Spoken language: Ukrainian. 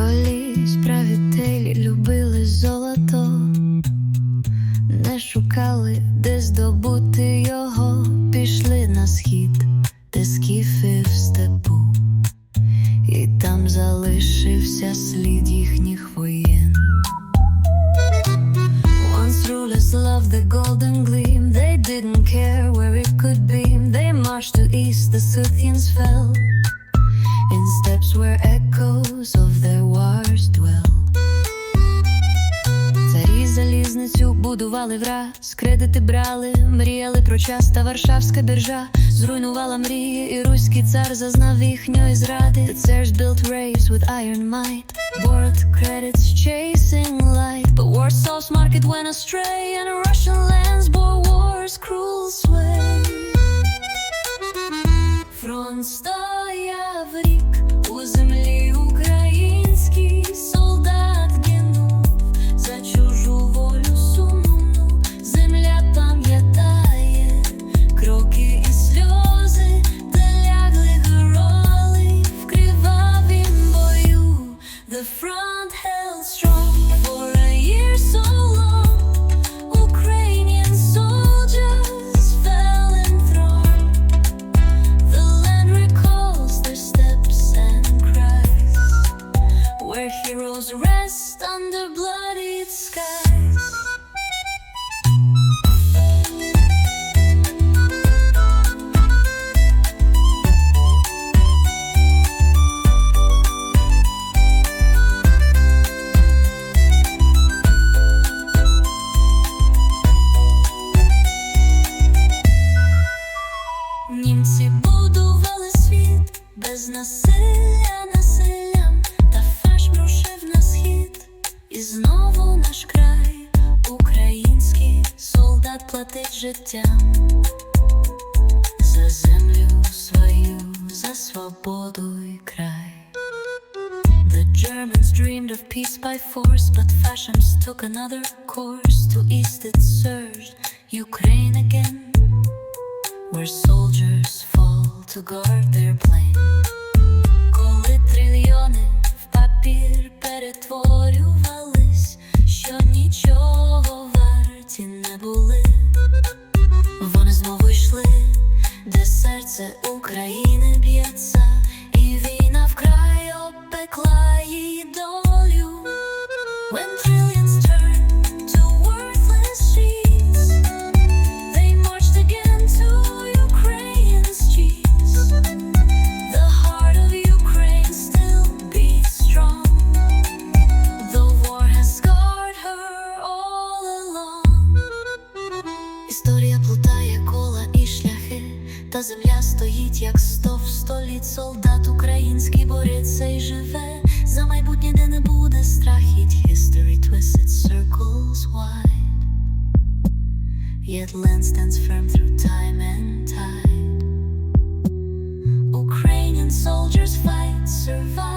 Колись правителі любили золото, не шукали, де здобути його, пішли на схід, де скіфи в степу, і там залишився слід їхніх воєн. Once rulers loved the golden gleam, they didn't care where it could beam. They marched to east, the Scythians fell in steps where echoes of their будували враз, кредити брали, мріяли про час та Варшавська держа зруйнувала мрії, і руський цар зазнав їхньої зради. The Tsars built raves with iron might, borrowed credits chasing light. But Warsaw's market went astray, and Russian lands bore war's cruel sway. Фронт стояв рік under bloodied. Німці будували світ без насилля насиллям, та фаш рушив і знову наш край, український солдат платить життям за землю свою, за свободу і край. The Germans dreamed of peace by force, but fashions took another course. To east it surged, Ukraine again where soldiers fall to guard their plane. Історія плутає кола і шляхи, та земля стоїть, як сто в сто літ солдат український бореться і живе. За майбутнє, де не буде страхіть. History twists its circles wide. Yet land stands firm through time and tide. Ukrainian soldiers fight, survive